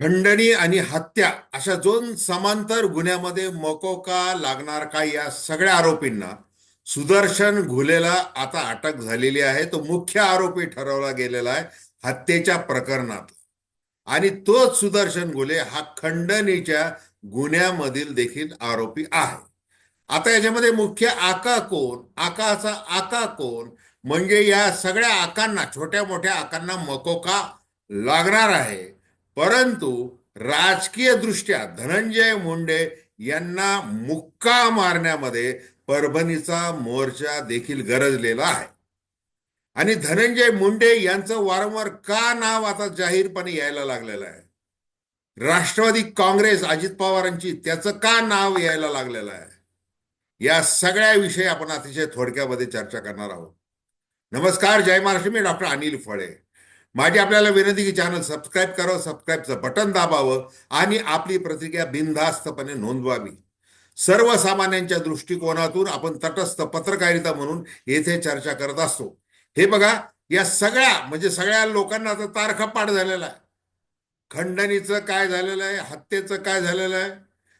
खंडणी आणि हत्या अशा दोन समांतर गुन्ह्यामध्ये मकोका लागणार का या सगळ्या आरोपींना सुदर्शन घुलेला आता अटक झालेली आहे. तो मुख्य आरोपी ठरवला गेलेला आहे हत्येच्या प्रकरणात. आणि तोच सुदर्शन घुले हा खंडणीच्या गुन्ह्यामधील देखील आरोपी आहे. आता याच्यामध्ये मुख्य आका कोण? आकाचा आका कोण? म्हणजे या सगळ्या आकांना छोट्या मोठ्या आकांना मकोका लागणार आहे. परंतु राजकीय दृष्ट्या धनंजय मुंडे यांना मुक्का मारण्यामध्ये परभणीचा मोर्चा देखील गरजलेला आहे. आणि धनंजय मुंडे यांचं वारंवार का नाव आता जाहीरपणे यायला लागलेलं आहे? राष्ट्रवादी काँग्रेस अजित पवारांची त्याचं का नाव यायला लागलेलं आहे? या सगळ्या विषयी आपण अतिशय थोडक्यामध्ये चर्चा करणार आहोत. नमस्कार जय महाराष्ट्र मी डॉक्टर अनिल फळे. माझी आपल्याला विनंती की चॅनल सबस्क्राईब करावं सबस्क्राईबचं बटन दाबावं आणि आपली प्रतिक्रिया बिनधास्तपणे नोंदवावी. सर्वसामान्यांच्या दृष्टिकोनातून आपण तटस्थ पत्रकारिता म्हणून येथे चर्चा करत असतो. हे बघा या सगळ्या म्हणजे सगळ्या लोकांना आता तारखापाठ झालेला आहे. खंडणीचं काय झालेलं आहे हत्येचं काय झालेलं आहे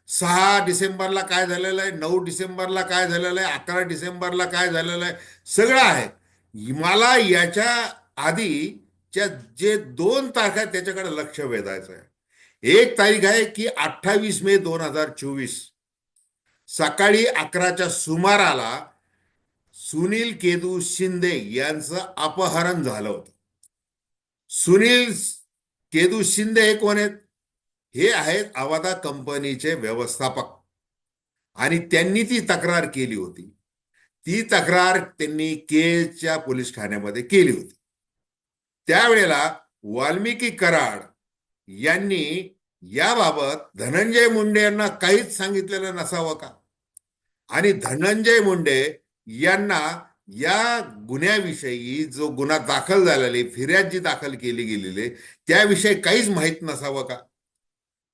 सहा डिसेंबरला काय झालेलं आहे नऊ डिसेंबरला काय झालेलं आहे अकरा डिसेंबरला काय झालेलं आहे सगळं आहे. मला याच्या आधी च्या जे दोन तारखा आहेत त्याच्याकडे लक्ष वेधायचं आहे. एक तारीख आहे की अठ्ठावीस मे दोन हजार चोवीस. सकाळी अकराच्या सुमाराला सुनील केदू शिंदे यांचं अपहरण झालं होतं. सुनील केदू शिंदे हे कोण आहेत? हे आहेत अवादा कंपनीचे व्यवस्थापक. आणि त्यांनी ती तक्रार केली होती. ती तक्रार त्यांनी केच्या पोलीस ठाण्यामध्ये केली होती. त्यावेळेला वाल्मिकी कराड यांनी याबाबत धनंजय मुंडे यांना काहीच सांगितलेलं नसावं का? आणि धनंजय मुंडे यांना या गुन्ह्याविषयी जो गुन्हा दाखल झालेली फिर्याद जी दाखल केली गेलेली त्याविषयी काहीच माहीत नसावं का?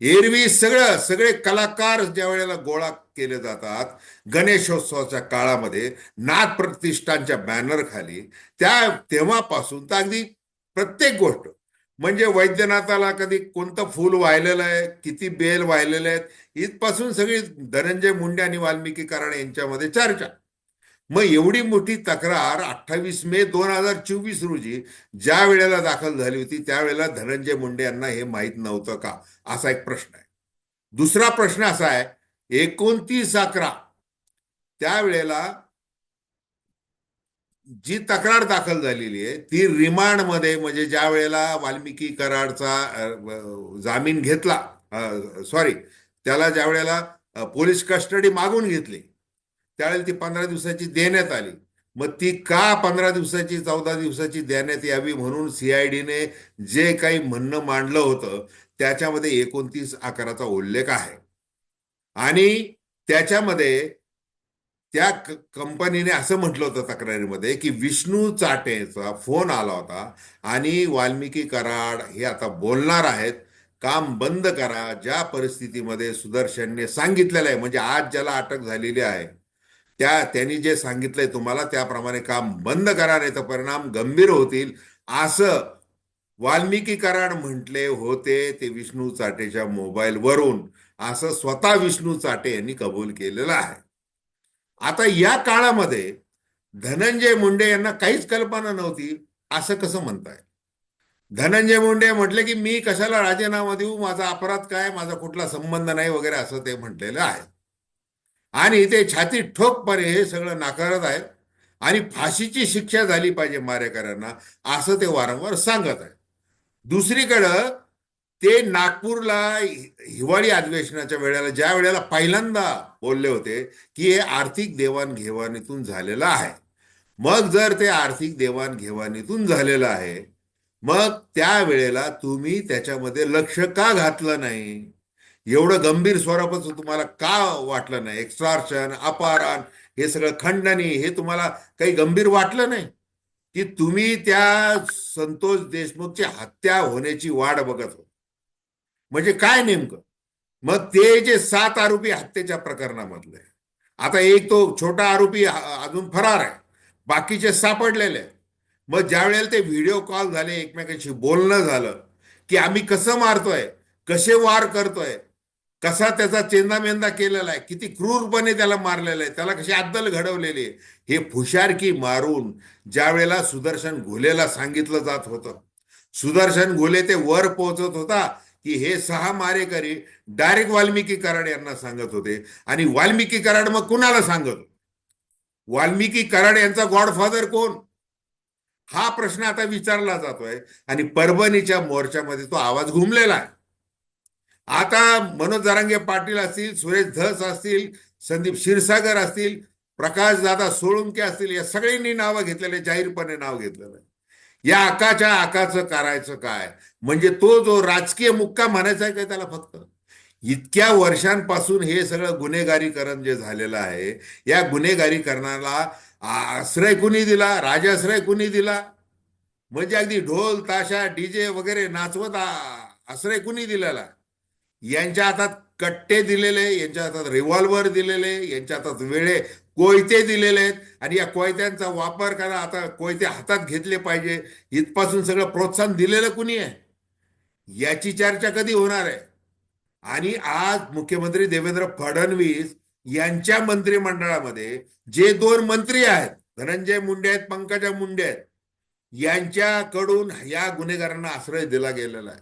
एरवी सगळं सगळे कलाकार ज्या वेळेला गोळा केले जातात गणेशोत्सवाच्या काळामध्ये नाथ प्रतिष्ठानच्या बॅनर खाली त्या तेव्हापासून तर अगदी प्रत्येक गोष्ट. म्हणजे वैद्यनाथाला कधी कोणतं फूल वाहिलेलं आहे किती बेल वाहिलेले आहेत इथपासून सगळी धनंजय मुंडे आणि वाल्मिकी कराड यांच्यामध्ये चर्चा. मग एवढी मोठी तक्रार अठ्ठावीस मे दोन हजार चोवीस रोजी ज्या वेळेला दाखल झाली होती त्यावेळेला धनंजय मुंडे यांना हे माहीत नव्हतं का? असा एक प्रश्न आहे. दुसरा प्रश्न असा आहे एकोणतीस अकरा त्यावेळेला जी तक्रार दाखल झालेली आहे ती रिमांडमध्ये म्हणजे ज्या वेळेला वाल्मिकी कराडचा जामीन घेतला सॉरी त्याला ज्या वेळेला पोलीस कस्टडी मागून घेतली त्यावेळेला ती पंधरा दिवसाची देण्यात आली. मग ती का पंधरा दिवसाची चौदा दिवसाची देण्यात यावी म्हणून सीआयडीने जे काही म्हणणं मांडलं होतं त्याच्यामध्ये एकोणतीस अकराचा उल्लेख आहे. आणि त्याच्यामध्ये त्या कंपनीने असं म्हटलं होतं तक्रारीमध्ये की विष्णू चाटेचा फोन आला होता आणि वाल्मिकी कराड हे आता बोलणार आहेत. काम बंद करा. ज्या परिस्थितीमध्ये सुदर्शनने सांगितलेलं आहे म्हणजे आज ज्याला अटक झालेली आहे त्या त्यांनी जे सांगितलंय तुम्हाला त्याप्रमाणे काम बंद करा नाही तर परिणाम गंभीर होतील. असं वाल्मिकी कराड म्हटले होते ते विष्णू चाटेच्या मोबाईलवरून. असं स्वतः विष्णू चाटे यांनी कबूल केलेलं आहे. आता या काळामध्ये धनंजय मुंडे यांना काहीच कल्पना नव्हती असं कसं म्हणताय? धनंजय मुंडे म्हटले की मी कशाला राजीनामा देऊ? माझा अपराध काय? माझा कुठला संबंध नाही वगैरे असं ते म्हटलेलं आहे. आणि ते छाती ठोकपणे हे सगळं नाकारत आहेत. आणि फाशीची शिक्षा झाली पाहिजे मारेकऱ्यांना असं ते वारंवार सांगत आहे दुसरीकडं ते नागपूरला हिवाळी अधिवेशनाच्या वेळेला ज्या वेळेला पहिल्यांदा बोलले होते की हे आर्थिक देवाणघेवाणीतून झालेलं आहे. मग जर ते आर्थिक देवाणघेवाणीतून झालेलं आहे मग त्यावेळेला तुम्ही त्याच्यामध्ये लक्ष का घातलं नाही? एवढं गंभीर स्वरूपाचं तुम्हाला का वाटलं नाही? एक्स्ट्रार्शन अपहरण हे सगळं खंडणी हे तुम्हाला काही गंभीर वाटलं नाही? की तुम्ही त्या संतोष देशमुखची हत्या होण्याची वाट बघत होता. म्हणजे काय नेमकं? मग ते जे सात आरोपी हत्येच्या प्रकरणामधले. आता एक तो छोटा आरोपी अजून फरार आहे. बाकीचे सापडलेले मग ज्या वेळेला ते व्हिडिओ कॉल झाले एकमेकांशी बोलणं झालं की आम्ही कसं मारतोय कसे वार करतोय कसा त्याचा चेंदामेंदा केलेला आहे किती क्रूरपणे त्याला मारलेलं आहे त्याला कशी अद्दल घडवलेली आहे हे फुशारकी मारून ज्या वेळेला सुदर्शन घोलेला सांगितलं जात होतं. सुदर्शन घोले ते वर पोहोचत होता की हे सहा मारेकरी डायरेक्ट वाल्मिकी कराड यांना सांगत होते. आणि वाल्मिकी कराड मग कुणाला सांगत वाल्मिकी कराड यांचा गॉडफादर कोण? हा प्रश्न आता विचारला जातोय. आणि परभणीच्या मोर्चामध्ये तो आवाज घुमलेला आहे. आता मनोज जरांगे पाटील असतील सुरेश धस असतील संदीप क्षीरसागर असतील प्रकाश दादा सोळुंके असतील या सगळ्यांनी नावं घेतलेले जाहीरपणे नाव घेतलेलं आहे. या आकाच्या आकाचं करायचं काय? म्हणजे तो जो राजकीय मुक्का म्हणायचा आहे काय त्याला फक्त? इतक्या वर्षांपासून हे सगळं गुन्हेगारीकरण जे झालेलं आहे या गुन्हेगारीकरणाला आश्रय कुणी दिला? राजाश्रय कुणी दिला? म्हणजे अगदी ढोल ताशा डीजे वगैरे नाचवत आश्रय कुणी दिलेला? यांच्या हातात कट्टे दिलेले यांच्या हातात रिव्हॉल्वर दिलेले यांच्या हातात वेळे कोयते दिलेले आहेत आणि या कोयत्यांचा वापर करा. आता कोयते हातात घेतले पाहिजे. इथपासून सगळं प्रोत्साहन दिलेलं कुणी आहे? याची चर्चा कधी होणार आहे? आणि आज मुख्यमंत्री देवेंद्र फडणवीस यांच्या मंत्रिमंडळामध्ये जे दोन मंत्री आहेत धनंजय मुंडे आहेत पंकजा मुंडे आहेत यांच्याकडून या गुन्हेगारांना आश्रय दिला गेलेला आहे.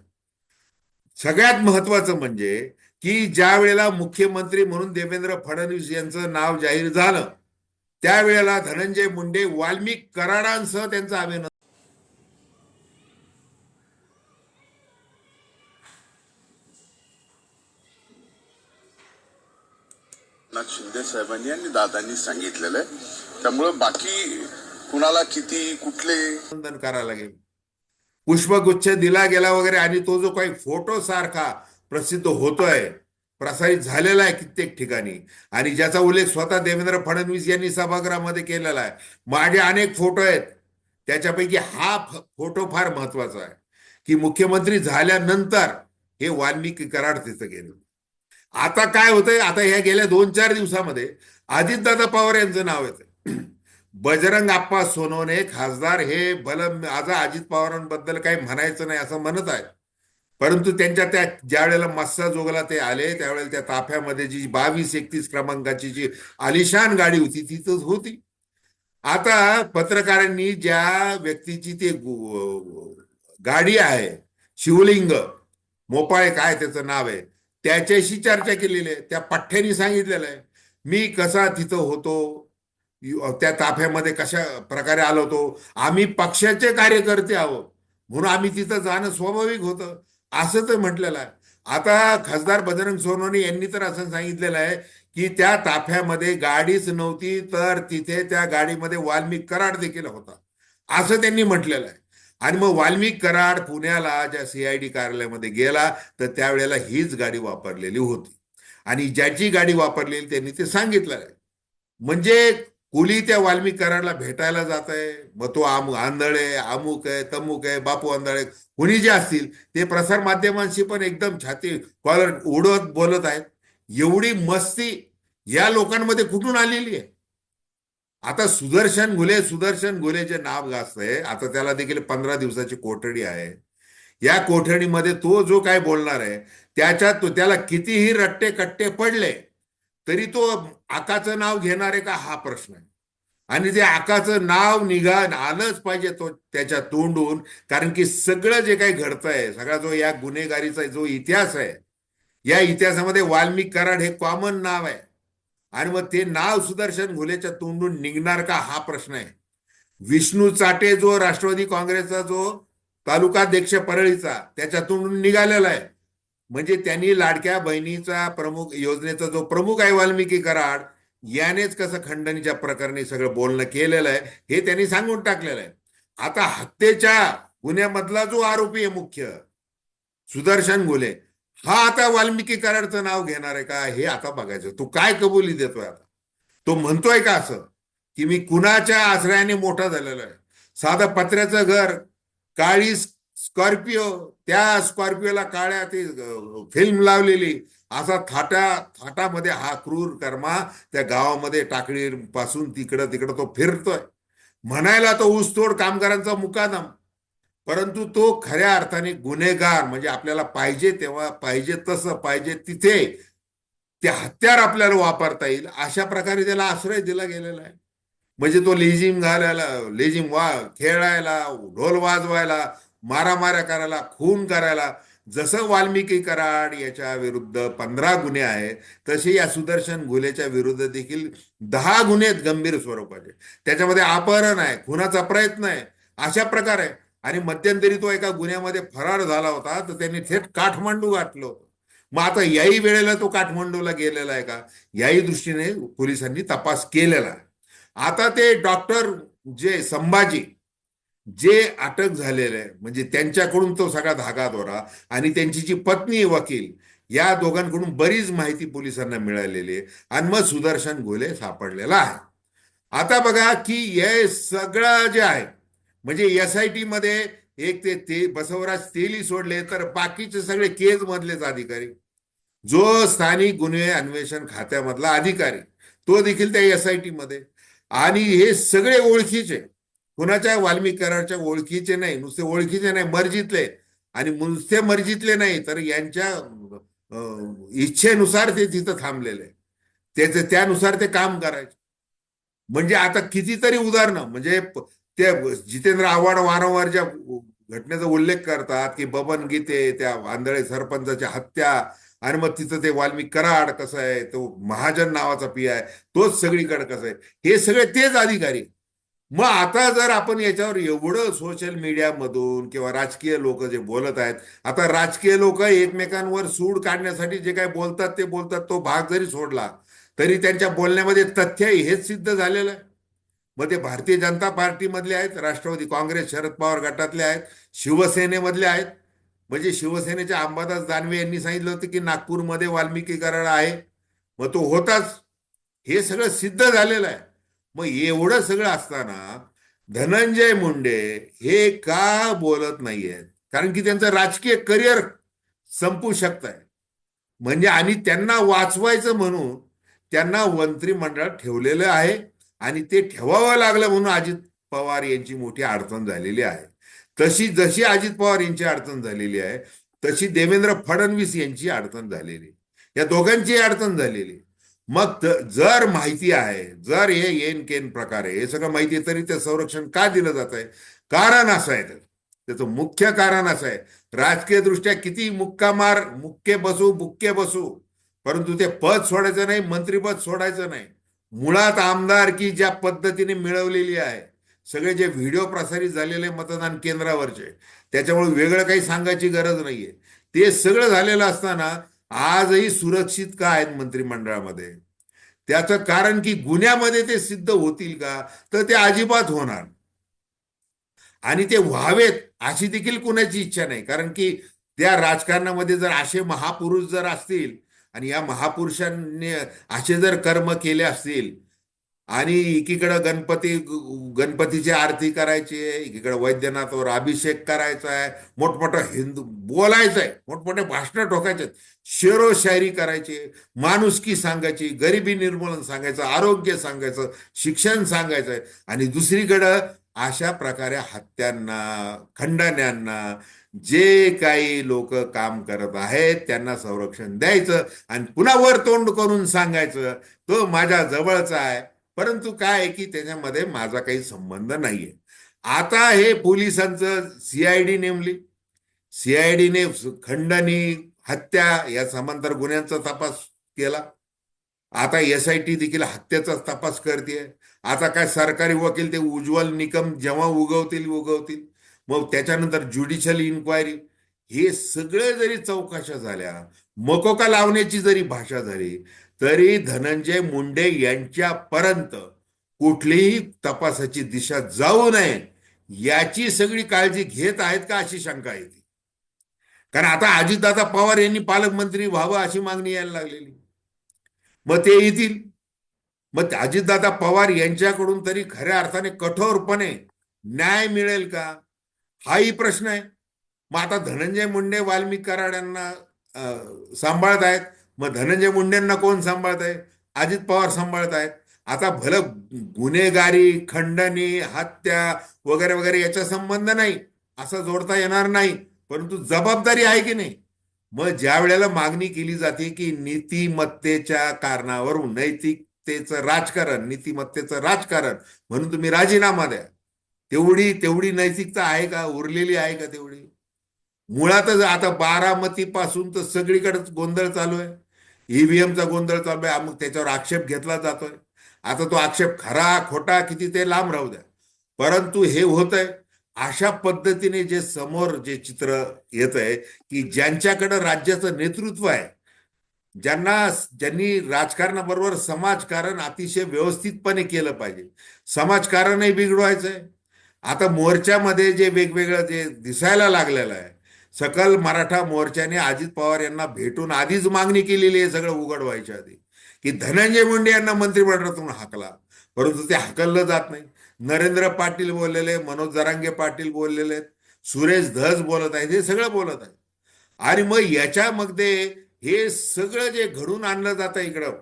सगळ्यात महत्वाचं म्हणजे की ज्या वेळेला मुख्यमंत्री म्हणून देवेंद्र फडणवीस यांचं नाव जाहीर झालं त्यावेळेला धनंजय मुंडे वाल्मिक कराडांसह त्यांचं अभिनंदन एकनाथ शिंदे साहेबांनी आणि दादांनी सांगितलेलं आहे. त्यामुळं बाकी कुणाला किती कुठले? करायला लागेल. पुष्पगुच्छ दिला गेला वगैरे आणि तो जो काही फोटो सारखा प्रसिद्ध होतोय प्रसारित झालेला आहे कित्येक ठिकाणी. आणि ज्याचा उल्लेख स्वतः देवेंद्र फडणवीस यांनी सभागृहामध्ये केलेला आहे. माझे अनेक फोटो आहेत. त्याच्यापैकी हा फोटो फार महत्त्वाचा आहे. की मुख्यमंत्री झाल्यानंतर हे वाल्मिकी कराड तिथं गेलं. आता काय होतंय? आता ह्या गेल्या दोन चार दिवसामध्ये अजितदादा पवार यांचं नाव येतं बजरंग आप्पा सोनवणे खासदार हे भल आज अजित पवारांबद्दल काही म्हणायचं नाही असं म्हणत आहे परंतु त्यांच्या त्या ज्या वेळेला मस्सा जोगला ते आले त्यावेळेला त्या ताफ्यामध्ये जी बावीस एकतीस क्रमांकाची जी आलिशान गाडी होती ती तर होती. आता पत्रकारांनी ज्या व्यक्तीची ती गाडी आहे शिवलिंग मोपाळे काय त्याचं नाव आहे त्याच्याशी चर्चा केलेली आहे. त्या पठ्ठ्यानी सांगितलेलं आहे. मी कसा तिथं होतो? त्या ताफ्यामध्ये कशा प्रकारे आलो होतो? आम्ही पक्षाचे कार्यकर्ते आहोत. म्हणून आम्ही तिथं जाणं स्वाभाविक होतं. असं तर म्हटलेलं आहे. आता खासदार बजरंग सोनवणे यांनी तर असं सांगितलेलं आहे की त्या ताफ्यामध्ये गाडीच नव्हती तर तिथे त्या गाडीमध्ये वाल्मिक कराड देखील होता. असं त्यांनी म्हटलेलं आहे. आणि मग वाल्मिक कराड पुण्याला ज्या सीआयडी कार्यालयामध्ये गेला तर त्यावेळेला हीच गाडी वापरलेली होती. आणि ज्याची गाडी वापरलेली त्यांनी ते सांगितलं. आहे म्हणजे कुली त्या वाल्मिक कराडला भेटायला जात आहे. मग तो आम आंधळे अमुक आहे तमुक आहे बापू आंधळे कुणी जे असतील ते प्रसार माध्यमांशी पण एकदम छाती कॉलर उडत बोलत आहेत. एवढी मस्ती या लोकांमध्ये कुठून आलेली आहे? आता सुदर्शन घुले सुदर्शन घुले जे नाव आहे आता त्याला देखील पंधरा दिवसाची कोठडी आहे. या कोठडीमध्ये तो जो काय बोलणार आहे त्याच्यात तो त्याला कितीही रट्टे कट्टे पडले तरी तो आकाचं नाव घेणार आहे का? हा प्रश्न आहे. आणि ते आकाचं नाव निघा आलंच पाहिजे तो त्याच्या तोंडून कारण की सगळं जे काही घडतंय सगळा जो या गुन्हेगारीचा जो इतिहास आहे या इतिहासामध्ये वाल्मिक कराड हे कॉमन नाव आहे. आणि मग ते नाव सुदर्शन घुलेच्या तोंडून निघणार का? हा प्रश्न आहे. विष्णू चाटे जो राष्ट्रवादी काँग्रेसचा जो तालुकाध्यक्ष परळीचा त्याच्या तोंडून निघालेला आहे. म्हणजे त्यांनी लाडक्या बहिणीचा प्रमुख योजनेचा जो प्रमुख आहे वाल्मिकी कराड यानेच कसं खंडणीच्या प्रकरणी सगळं बोलणं केलेलं आहे हे त्यांनी सांगून टाकलेलं आहे. आता हत्येच्या गुन्ह्यामधला जो आरोपी आहे मुख्य सुदर्शन घुले हा आता वाल्मिकी कराडचं नाव घेणार आहे का? हे आता बघायचं. तू काय कबुली देतोय आता? तो म्हणतोय का असं? की मी कुणाच्या आश्रयाने मोठा झालेला आहे? साधं पत्र्याचं घर काळी स्कॉर्पिओ त्या स्कॉर्पिओला काळ्या ती फिल्म लावलेली. असा थाटा थाटामध्ये हा क्रूर कर्मा त्या गावामध्ये टाकळी पासून तिकडं तिकडं तो फिरतोय. म्हणायला तो ऊसतोड कामगारांचा मुकादम. परंतु तो खऱ्या अर्थाने गुन्हेगार म्हणजे आपल्याला पाहिजे तेव्हा पाहिजे तसं पाहिजे तिथे ते हत्यार आपल्याला वापरता येईल अशा प्रकारे त्याला आश्रय दिला गेलेला आहे. म्हणजे तो लेझिम घालायला लेझिम वा खेळायला ढोल वाजवायला मारामाऱ्या करायला खून करायला जसं वाल्मिकी कराड याच्या विरुद्ध पंधरा गुन्हे आहेत तसे या सुदर्शन घुलेच्या विरुद्ध देखील दहा गुन्हे आहेत गंभीर स्वरूपाचे. त्याच्यामध्ये अपहरण आहे खुनाचा प्रयत्न आहे अशा प्रकारे आणि मध्यंतरी तो एका गुन्ह्यामध्ये फरार झाला होता तर त्यांनी थेट काठमांडू गाठलं होतं. मग आता याही वेळेला तो काठमांडूला गेलेला आहे का? याही दृष्टीने पोलिसांनी तपास केलेला आता ते डॉक्टर जे संभाजी जे अटक झालेले आहे म्हणजे त्यांच्याकडून तो सगळा धागा दोरा आणि त्यांची जी पत्नी वकील या दोघांकडून बरीच माहिती पोलिसांना मिळालेली आहे आणि मग सुदर्शन घोले सापडलेला आहे. आता बघा की हे सगळं जे आहे म्हणजे एस आय टी मध्ये एक ते ते बसवराज तेली सोडले तर बाकीचे सगळे केज मधलेच अधिकारी. जो स्थानिक गुन्हे अन्वेषण खात्यामधला अधिकारी तो देखील त्या एस आय टी मध्ये. आणि हे सगळे ओळखीचे कुणाच्या वाल्मिक ओळखीचे नाही नुसते ओळखीचे नाही मर्जीतले. आणि नुसते मर्जीतले नाही तर यांच्या इच्छेनुसार ते तिथं थांबलेले. त्याचे त्यानुसार ते काम करायचे. म्हणजे आता कितीतरी उदाहरणं म्हणजे ते जितेंद्र आव्हाड वारंवार ज्या घटनेचा उल्लेख करतात की बबन गीते त्या आंधळे सरपंचाच्या हत्या आणि मग तिथं ते वाल्मिक कराड कसं आहे तो महाजन नावाचा पी आहे तोच सगळीकडे कसं आहे हे सगळे तेच अधिकारी. मग आता जर आपण याच्यावर एवढं सोशल मीडियामधून किंवा राजकीय लोक जे बोलत आहेत आता राजकीय लोक एकमेकांवर सूड काढण्यासाठी जे काही बोलतात ते बोलतात तो भाग जरी सोडला तरी त्यांच्या बोलण्यामध्ये तथ्य हेच सिद्ध झालेलं आहे. मग ते भारतीय जनता पार्टीमधले आहेत राष्ट्रवादी काँग्रेस शरद पवार गटातले आहेत शिवसेनेमधले आहेत. म्हणजे शिवसेनेच्या अंबादास दानवे यांनी सांगितलं होतं की नागपूरमध्ये वाल्मिकी कराड आहे. मग तो होताच. हे सगळं सिद्ध झालेलं आहे. मग एवढं सगळं असताना धनंजय मुंडे हे का बोलत नाहीयेत? कारण की त्यांचं राजकीय करिअर संपू शकत आहे म्हणजे आणि त्यांना वाचवायचं म्हणून त्यांना मंत्रिमंडळात ठेवलेलं आहे. आणि ते ठेवावं लागलं म्हणून अजित पवार यांची मोठी अडचण झालेली आहे. तशी जशी अजित पवार यांची अडचण झालेली आहे तशी देवेंद्र फडणवीस यांची अडचण झालेली. या दोघांची अडचण झालेली. मग जर माहिती आहे जर हे येन केन प्रकार आहे हे सगळं माहिती आहे तरी ते संरक्षण का दिलं जात आहे? कारण असं आहे त्याचं. त्याचं मुख्य कारण असं आहे. राजकीय दृष्ट्या किती मुक्का मार मुक्के बसू बुक्के बसू. परंतु ते पद सोडायचं नाही मंत्रीपद सोडायचं नाही. मुळात आमदारकी ज्या पद्धतीने मिळवलेली आहे सगळे जे व्हिडिओ प्रसारित झालेले मतदान केंद्रावरचे त्याच्यामुळे वेगळं काही सांगायची गरज नाहीये. ते सगळं झालेलं असताना आजही सुरक्षित का आहेत मंत्रिमंडळामध्ये? त्याचं कारण की गुन्ह्यामध्ये ते सिद्ध होतील का? तर ते अजिबात होणार. आणि ते व्हावेत अशी देखील कुणाची इच्छा नाही. कारण की त्या राजकारणामध्ये जर असे महापुरुष जर असतील आणि या महापुरुषांनी असे जर कर्म केले असतील आणि एकीकडं गणपती गणपतीची आरती करायची आहे एकीकडे वैद्यनाथवर अभिषेक करायचा आहे मोठमोठं हिंदू बोलायचं आहे मोठमोठे भाषणं ठोकायचे शेरो शायरी करायची माणुसकी सांगायची गरिबी निर्मूलन सांगायचं आरोग्य सांगायचं शिक्षण सांगायचं आहे. आणि दुसरीकडं अशा प्रकारे हत्यांना खंडण्यांना जे काही लोक काम करत आहेत त्यांना संरक्षण द्यायचं आणि पुन्हा वर तोंड करून सांगायचं तो माझ्या जवळचा आहे. परंतु काय आहे की त्याच्यामध्ये माझा काही संबंध नाहीये. आता हे पोलिसांचं सीआयडी नेमली. सीआयडीने खंडणी हत्या या समांतर गुन्ह्यांचा तपास केला. आता एस आय टी देखील हत्येचा तपास करते आता काय सरकारी वकील ते उज्ज्वल निकम जेव्हा उगवतील उगवतील. मग त्याच्यानंतर ज्युडिशियल इन्क्वायरी हे सगळे जरी चौकशा झाल्या मकोका लावण्याची जरी भाषा झाली तरी धनंजय मुंडे यांच्यापर्यंत कुठलीही तपासाची दिशा जाऊ नये याची सगळी काळजी घेत आहेत का अशी शंका येते कारण आता अजितदादा पवार यांनी पालकमंत्री व्हावं अशी मागणी यायला लागलेली. मग ते येतील. मग अजितदादा पवार यांच्याकडून तरी खऱ्या अर्थाने कठोरपणे न्याय मिळेल का? हाही प्रश्न आहे. मग आता धनंजय मुंडे वाल्मिक कराड यांना सांभाळत आहेत. मग धनंजय मुंडेंना कोण सांभाळत आहे? अजित पवार सांभाळत आहेत. आता भलं गुन्हेगारी खंडणी हत्या वगैरे वगैरे याचा संबंध नाही. असं जोडता येणार नाही. परंतु जबाबदारी आहे की नाही? मग ज्या वेळेला मागणी केली जाते की नीतिमत्तेच्या कारणावरून नैतिक नैतिकतेचं राजकारण नीतिमत्तेचं राजकारण म्हणून तुम्ही राजीनामा द्या. तेवढी तेवढी नैतिकता आहे का? उरलेली आहे का तेवढी? मुळातच आता बारामती पासून तर सगळीकडेच गोंधळ चालू आहे. ईव्हीएमचा गोंधळ चालू आहे. मग त्याच्यावर आक्षेप घेतला जातोय. आता तो आक्षेप खरा खोटा किती ते लांब राहू द्या. परंतु हे होत आहे अशा पद्धतीने जे समोर जे चित्र येत आहे की ज्यांच्याकडं राज्याचं नेतृत्व आहे ज्यांना ज्यांनी राजकारणाबरोबर समाजकारण अतिशय व्यवस्थितपणे केलं पाहिजे. समाजकारणही बिघडवायचंय. आता मोर्चामध्ये जे वेगवेगळं जे दिसायला लागलेलं आहे सकल मराठा मोर्चाने अजित पवार यांना भेटून आधीच मागणी केलेली आहे सगळं उघड व्हायच्या आधी की धनंजय मुंडे यांना मंत्रिमंडळातून हाकला. परंतु ते हाकललं जात नाही. नरेंद्र पाटील बोललेले मनोज जरांगे पाटील बोललेले आहेत सुरेश धस बोलत आहेत हे सगळं बोलत आहे आणि मग याच्यामध्ये हे सगळं जे घडून आणलं जातं इकडं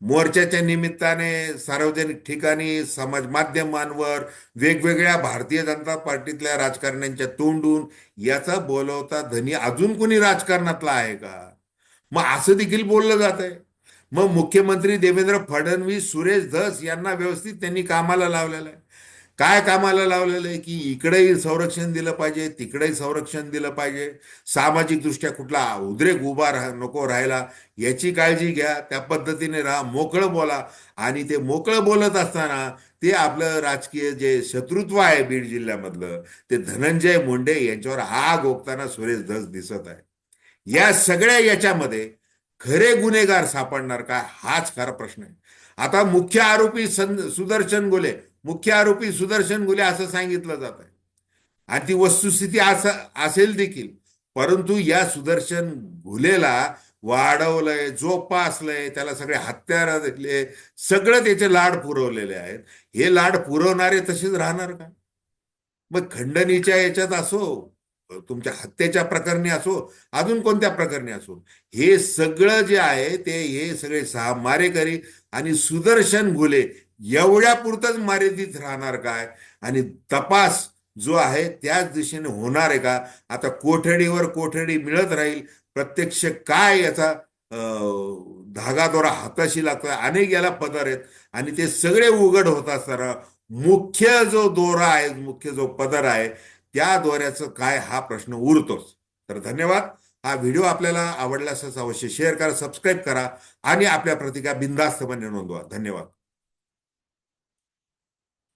मोर्चाच्या निमित्ताने सार्वजनिक ठिकाणी समाज माध्यमांवर वेगवेगळ्या भारतीय जनता पार्टीतल्या राजकारण्यांच्या तोंडून याचा बोलवता धनी अजून कोणी राजकारणातला आहे का? मग असं देखील बोललं जात आहे मग मुख्यमंत्री देवेंद्र फडणवीस सुरेश धस यांना व्यवस्थित त्यांनी कामाला लावलेलं आहे. काय कामाला लावलेलं आहे की इकडेही संरक्षण दिलं पाहिजे तिकडेही संरक्षण दिलं पाहिजे. सामाजिक दृष्ट्या कुठला उद्रेक उभा राह नको राहायला याची काळजी घ्या त्या पद्धतीने राहा मोकळं बोला. आणि ते मोकळं बोलत असताना ते आपलं राजकीय जे शत्रुत्व आहे बीड जिल्ह्यामधलं ते धनंजय मुंडे यांच्यावर आग ओकताना सुरेश धस दिसत आहे. या सगळ्या याच्यामध्ये खरे गुन्हेगार सापडणार का? हाच खरा प्रश्न आहे. आता मुख्य आरोपी सं सुदर्शन गोले मुख्य आरोपी सुदर्शन गुले असं सांगितलं जात आहे. आणि ती वस्तुस्थिती असं असेल देखील. परंतु या सुदर्शन घुलेला वाढवलंय जोपासलंय त्याला सगळे हत्यार दिले सगळं त्याचे लाड पुरवलेले आहेत. हे लाड पुरवणारे तसेच राहणार का? मग खंडणीच्या याच्यात असो तुमच्या हत्येच्या प्रकरणी असो अजून कोणत्या प्रकरणी असो हे सगळं जे आहे ते हे सगळे सहा मारेकरी आणि सुदर्शन घुले एवढ्या पुरतच मर्यादित राहणार काय? आणि तपास जो आहे त्याच दिशेने होणार आहे का? आता कोठडीवर कोठडी मिळत राहील. प्रत्यक्ष काय याचा धागाद्वारा हाताशी लागतोय? अनेक याला पदर आहेत. आणि ते सगळे उघड होत असताना मुख्य जो दोरा आहे मुख्य जो पदर आहे त्या दोऱ्याचं काय हा प्रश्न उरतोच. तर धन्यवाद. हा व्हिडिओ आपल्याला आवडला असं अवश्य शेअर करा सबस्क्राईब करा आणि आपल्या प्रतिका बिंदास्तपणे नोंदवा. धन्यवाद.